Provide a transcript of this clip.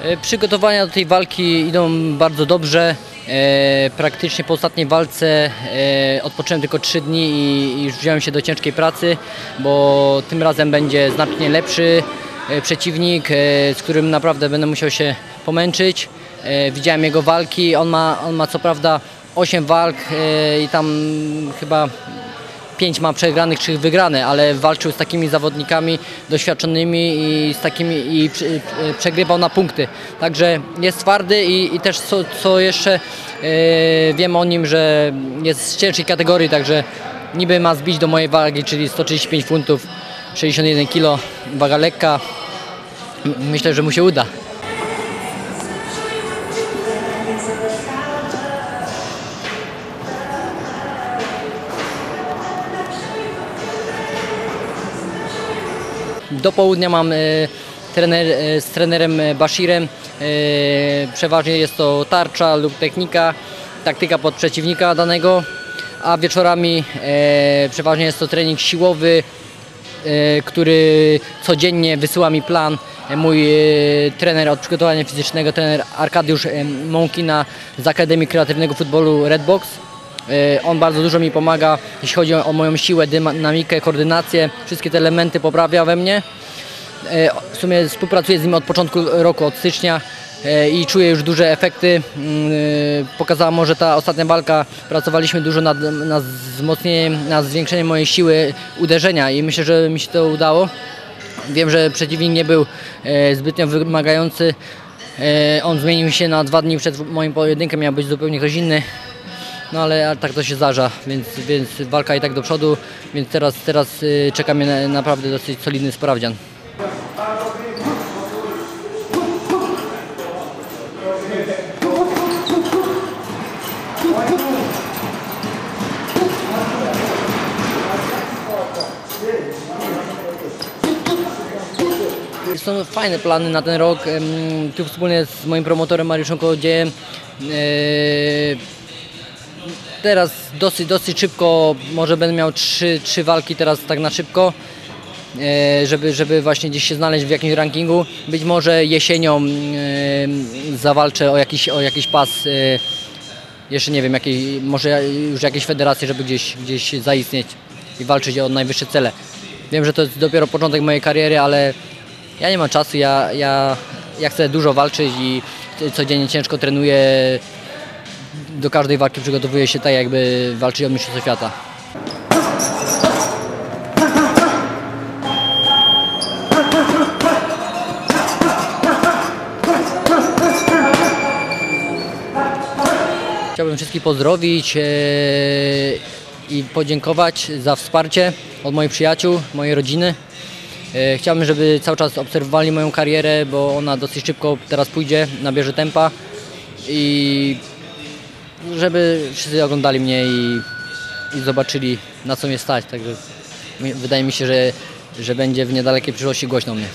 E, Przygotowania do tej walki idą bardzo dobrze. E, praktycznie po ostatniej walce e, odpocząłem tylko 3 dni i, i już wziąłem się do ciężkiej pracy, bo tym razem będzie znacznie lepszy e, przeciwnik, e, z którym naprawdę będę musiał się pomęczyć. E, widziałem jego walki, on ma, on ma co prawda 8 walk i tam chyba pięć ma przegranych czy wygrane, ale walczył z takimi zawodnikami doświadczonymi i z takimi i y, przegrywał na punkty. Także jest twardy i, i też co, co jeszcze e, wiem o nim, że jest z ciężkiej kategorii, także niby ma zbić do mojej wagi, czyli 135 funtów, 61 kg, waga lekka. Myślę, że mu się uda. Do południa mam e, trener, e, z trenerem Bashirem. E, przeważnie jest to tarcza lub technika, taktyka pod przeciwnika danego, a wieczorami przeważnie jest to trening siłowy, który codziennie wysyła mi plan. Mój trener od przygotowania fizycznego, trener Arkadiusz Mąkina z Akademii Kreatywnego Futbolu Redbox. E, On bardzo dużo mi pomaga, jeśli chodzi o moją siłę, dynamikę, koordynację. Wszystkie te elementy poprawia we mnie. E, W sumie współpracuję z nim od początku roku, od stycznia e, i czuję już duże efekty. Mm, Pokazała może ta ostatnia walka, pracowaliśmy dużo nad, nad wzmocnieniem, nad zwiększeniem mojej siły uderzenia i myślę, że mi się to udało. Wiem, że przeciwnik nie był zbytnio wymagający. On zmienił się na dwa dni przed moim pojedynkiem, miał być zupełnie ktoś inny. No ale ale tak to się zdarza, więc, więc walka i tak do przodu, więc teraz, teraz y, czeka mnie na, naprawdę dosyć solidny sprawdzian. Są fajne plany na ten rok. Tu wspólnie z moim promotorem Mariuszem Kołodziejem. Teraz dosyć, dosyć szybko, może będę miał trzy, trzy walki teraz tak na szybko, e, żeby, żeby właśnie gdzieś się znaleźć w jakimś rankingu. Być może jesienią e, zawalczę o jakiś, o jakiś pas, e, jeszcze nie wiem, jakiej, może już jakieś federacje, żeby gdzieś, gdzieś zaistnieć i walczyć o najwyższe cele. Wiem, że to jest dopiero początek mojej kariery, ale ja nie mam czasu, ja, ja, ja chcę dużo walczyć i codziennie ciężko trenuję. Do każdej walki przygotowuję się tak, jakby walczyć o mistrzostwo świata. Chciałbym wszystkich pozdrowić e, i podziękować za wsparcie od moich przyjaciół, mojej rodziny. E, Chciałbym, żeby cały czas obserwowali moją karierę, bo ona dosyć szybko teraz pójdzie, nabierze tempa i żeby wszyscy oglądali mnie i, i zobaczyli na co mnie stać. Także wydaje mi się, że, że będzie w niedalekiej przyszłości głośno mnie.